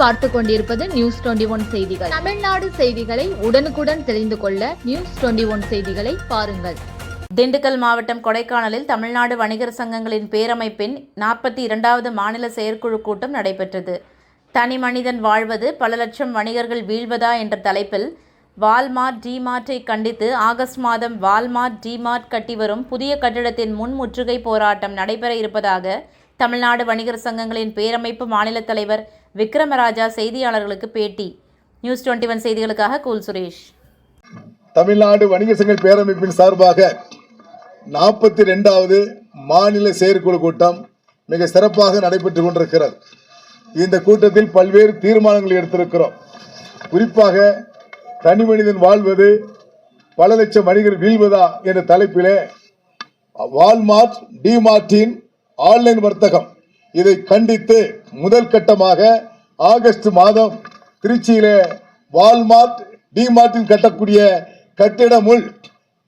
பார்த்து கொண்டிருப்பது news twenty one செய்திகள். தமிழ்நாடு செய்திகளை உடனுக்குடன் தெரிந்து கொள்ள நியூஸ் டுவெண்டி ஒன் செய்திகளை பாருங்கள். திண்டுக்கல் மாவட்டம் கொடைக்கானலில் தமிழ்நாடு வணிகர் சங்கங்களின் பேரமைப்பின் நாற்பத்தி இரண்டாவது மாநில செயற்குழு கூட்டம் நடைபெற்றது. தனி மனிதன் வாழ்வது பல லட்சம் வணிகர்கள் வீழ்வதா என்ற தலைப்பில் வால்மார்ட் டிமார்ட்டை கண்டித்து ஆகஸ்ட் மாதம் வால்மார்ட் டிமார்ட் கட்டி வரும் புதிய கட்டிடத்தின் முன் முற்றுகை போராட்டம் நடைபெற இருப்பதாக தமிழ்நாடு வணிகர் சங்கங்களின் பேரமைப்பு மாநில தலைவர் விக்ரமராஜா செய்தியாளர்களுக்கு பேட்டி. நியூஸ் டுவெண்ட்டி ஒன் செய்திகளுக்காக கூல் சுரேஷ். தமிழ்நாடு வணிக சங்க பேரமைப்பின் சார்பாக நாற்பத்தி ரெண்டாவது மாநில செயற்குழு கூட்டம் மிக சிறப்பாக நடைபெற்று கொண்டிருக்கிறது. இந்த கூட்டத்தில் பல்வேறு தீர்மானங்கள் எடுத்திருக்கிறோம். குறிப்பாக தனி மனிதன் வாழ்வது பல லட்சம் வணிகர் வீழ்வதா என்ற தலைப்பிலே வால்மார்ட் டிமார்ட்டின் ஆன்லைன் வர்த்தகம். இதை கண்டித்து முதல் கட்டமாக ஆகஸ்ட் மாதம் திருச்சியிலே வால்மார்ட் டிமார்ட்டில் கட்டக்கூடிய கட்டிடமுள்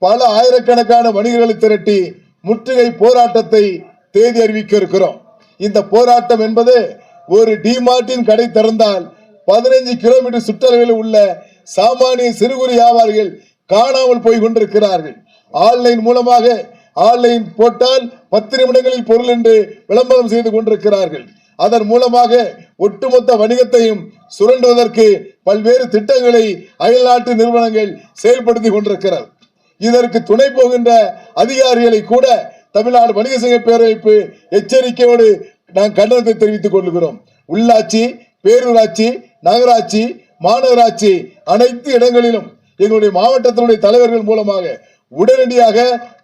பல ஆயிரக்கணக்கான வணிகர்களை திரட்டி முற்றுகை போராட்டத்தை தேதி அறிவிக்க இருக்கிறோம். இந்த போராட்டம் என்பது ஒரு டிமார்ட்டின் கடை திறந்தால் பதினைஞ்சு கிலோமீட்டர் சுற்றளவில் உள்ள சாமானிய சிறு குறு வியாபாரிகள் காணாமல் போய் கொண்டிருக்கிறார்கள். ஆன்லைன் மூலமாக ஆன்லைன் போட்டால் பத்து நிமிடங்களில் பொருள் என்று விளம்பரம் செய்து கொண்டிருக்கிறார்கள். அதன் மூலமாக ஒட்டுமொத்த வணிகத்தையும் சுரண்டுவதற்கு பல்வேறு திட்டங்களை அயல்நாட்டு நிறுவனங்கள் செயல்படுத்தி கொண்டிருக்கிறார் இதற்கு துணை போகின்ற அதிகாரிகளை கூட தமிழ்நாடு வணிக சங்க பேரமைப்பு எச்சரிக்கையோடு நாம் கண்டனத்தை தெரிவித்துக் கொள்கிறோம். உள்ளாட்சி பேரூராட்சி நகராட்சி மாநகராட்சி அனைத்து இடங்களிலும் எங்களுடைய மாவட்டத்தினுடைய தலைவர்கள் மூலமாக உடனடியாக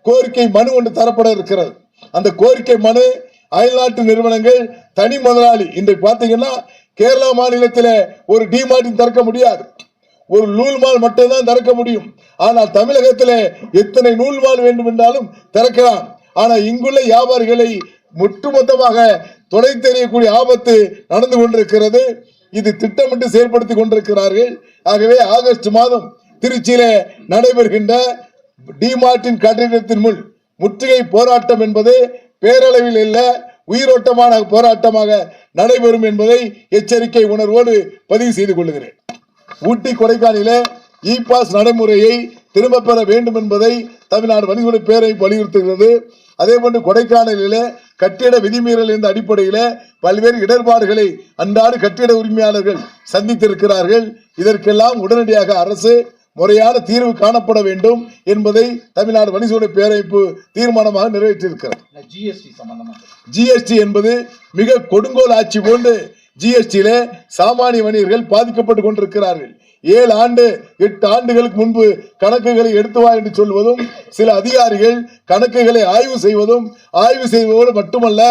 கோரிக்கை மனு ஒன்று தரப்பட இருக்கிறது. அந்த கோரிக்கை மனு அயல்நாட்டு நிறுவனங்கள் தனி முதலாளி. இன்றைக்கு பார்த்தீங்கன்னா கேரளா மாநிலத்தில் ஒரு டிமார்ட்டின் திறக்க முடியாது. ஒரு நூல் மால் மட்டும்தான் திறக்க முடியும். ஆனால் தமிழகத்தில் எத்தனை நூல் மால் வேண்டும் என்றாலும் திறக்கலாம். ஆனால் இங்குள்ள வியாபாரிகளை ஒட்டுமொத்தமாக துணை தெரியக்கூடிய ஆபத்து நடந்து கொண்டிருக்கிறது. இது திட்டமிட்டு செயல்படுத்தி கொண்டிருக்கிறார்கள். ஆகவே ஆகஸ்ட் மாதம் திருச்சியில நடைபெறுகின்ற டிமார்ட்டின் கட்டிடத்தின் முன் முற்றுகை போராட்டம் என்பது பேரளவில் இல்ல உயிரோட்டமான போராட்டமாக நடைபெறும் என்பதை எச்சரிக்கை உணர்வோடு பதிவு செய்து கொள்கிறேன். ஊட்டி கொடைக்கானலிலே இ பாஸ் நடைமுறையை திரும்ப பெற வேண்டும் என்பதை தமிழ்நாடு வணிகத்துறை பேரை வலியுறுத்துகிறது. அதே போன்று கொடைக்கானலில் கட்டிட விதிமீறல் என்ற அடிப்படையில் பல்வேறு இடர்பாடுகளை அன்றாடு கட்டிட உரிமையாளர்கள் சந்தித்திருக்கிறார்கள். இதற்கெல்லாம் உடனடியாக அரசு முறையான தீர்வு காணப்பட வேண்டும் என்பதை தமிழ்நாடு வணிகத்துறை பேரமைப்பு தீர்மானமாக நிறைவேற்றியிருக்கிறது. ஜிஎஸ்டி என்பது மிக கொடுங்கோல் ஆட்சி போன்று ஜிஎஸ்டியில சாமானிய வணிகர்கள் பாதிக்கப்பட்டு கொண்டிருக்கிறார்கள். ஏழு ஆண்டு எட்டு ஆண்டுகளுக்கு முன்பு கணக்குகளை எடுத்து வா என்று சொல்வதும் சில அதிகாரிகள் கணக்குகளை ஆய்வு செய்வதும் ஆய்வு செய்வதோடு மட்டுமல்ல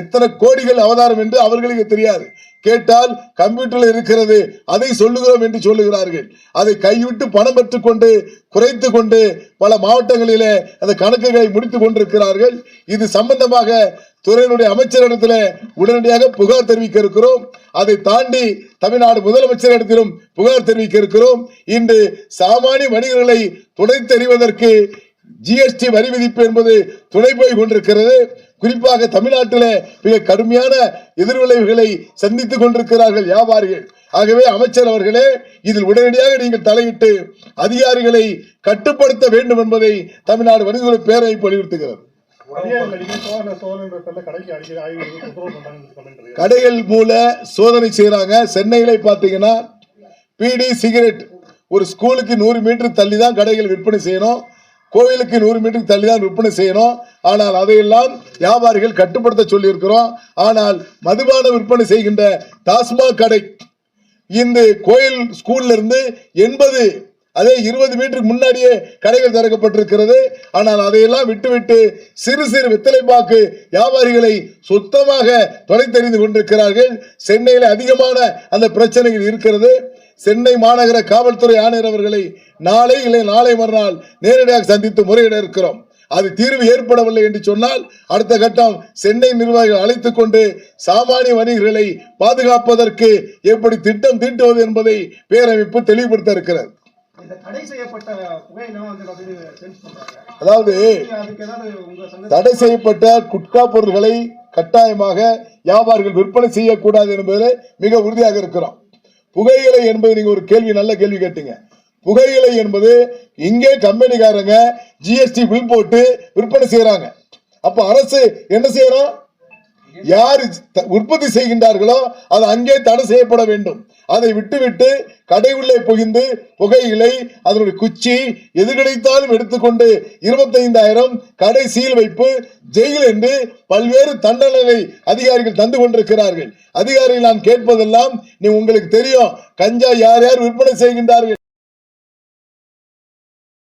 எத்தனை கோடிகள் அவதாரம் என்று அவர்களுக்கு தெரியாது. கேட்டால் கம்ப்யூட்டரில் இருக்கிறது. அதை சொல்லுகிறோம் என்று சொல்லுகிறார்கள். அதை கைவிட்டு பணம் பெற்றுக்கொண்டு குறைத்து கொண்டு பல மாவட்டங்களிலே அந்த கணக்குகளை முடித்துக் கொண்டிருக்கிறார்கள். இது சம்பந்தமாக துறையினுடைய அமைச்சரிடத்தில் உடனடியாக புகார் தெரிவிக்க இருக்கிறோம் அதை தாண்டி தமிழ்நாடு முதலமைச்சரிடத்திலும் புகார் தெரிவிக்க இருக்கிறோம் இன்று சாமானிய வணிகர்களை துணை ஜிஎஸ்டி வரி விதிப்பு என்பது துணை போய் கொண்டிருக்கிறது. குறிப்பாக தமிழ்நாட்டில் மிக கடுமையான எதிர்விளைவுகளை சந்தித்துக் கொண்டிருக்கிறார்கள் வியாபாரிகள். ஆகவே அமைச்சர் அவர்களே இதில் உடனடியாக நீங்கள் தலையிட்டு அதிகாரிகளை கட்டுப்படுத்த வேண்டும் என்பதை தமிழ்நாடு வணிகத்துறை பேரவை வலியுறுத்துகிறது. கடைகள் மூல சோதனை செய்றாங்க. சென்னையில பாத்தீங்கன்னா பீடி சிகரெட் ஒரு ஸ்கூலுக்கு நூறு மீட்டர் தள்ளி தான் கடைகள் விற்பனை செய்யணும். கோவிலுக்கு நூறு மீட்டருக்கு தள்ளி தான் விற்பனை செய்யணும். ஆனால் அதையெல்லாம் வியாபாரிகள் கட்டுப்படுத்த சொல்லியிருக்கிறோம். ஆனால் மதுபான விற்பனை செய்கின்ற டாஸ்மாக் கடை இந்த கோயில் ஸ்கூல்ல இருந்து எண்பது அதே இருபது மீட்டருக்கு முன்னாடியே கடைகள் திறக்கப்பட்டிருக்கிறது. ஆனால் அதையெல்லாம் விட்டுவிட்டு சிறு சிறு வெத்தலைப்பாக்கு வியாபாரிகளை சுத்தமாக தொலை தெரிந்து கொண்டிருக்கிறார்கள். சென்னையில் அதிகமான அந்த பிரச்சனைகள் இருக்கிறது. சென்னை மாநகர காவல்துறை ஆணையர் அவர்களை நாளை இல்லை நாளை மறுநாள் நேரடியாக சந்தித்து முறையிட இருக்கிறோம். அது தீர்வு ஏற்படவில்லை என்று சொன்னால் அடுத்த கட்டம் சென்னை நிர்வாகிகள் அழைத்துக் கொண்டு சாமானிய வணிகர்களை பாதுகாப்பதற்கு எப்படி திட்டம் தீட்டுவது என்பதை பேரமைப்பு தெளிவுபடுத்த இருக்கிறது. அதாவது தடை செய்யப்பட்ட குட்கா பொருட்களை கட்டாயமாக வியாபாரிகள் விற்பனை செய்யக்கூடாது என்பதில் மிக உறுதியாக இருக்கிறோம். புகையிலை என்பது நீங்க ஒரு கேள்வி நல்ல கேள்வி கேட்டீங்க. புகையிலை என்பது இங்கே கம்பெனிக்காரங்க ஜிஎஸ்டி பில் போட்டு விற்பனை செய்யறாங்க அப்ப அரசு என்ன செய்யறோம் யார் உற்பத்தி செய்கின்றார்களோ அது அங்கே தடை செய்யப்பட வேண்டும். அதை விட்டுவிட்டு கடை உள்ளே புகிந்து புகையிலை அதனுடைய குச்சி எது கிடைத்தாலும் எடுத்துக்கொண்டு இருபத்தைந்தாயிரம் கடை சீல் வைப்பு ஜெயில் என்று பல்வேறு தண்டனை அதிகாரிகள் தந்து கொண்டிருக்கிறார்கள். அதிகாரிகள் நான் கேட்பதெல்லாம் நீ உங்களுக்கு தெரியும். கஞ்சா யார் யார் விற்பனை செய்கின்றார்கள்?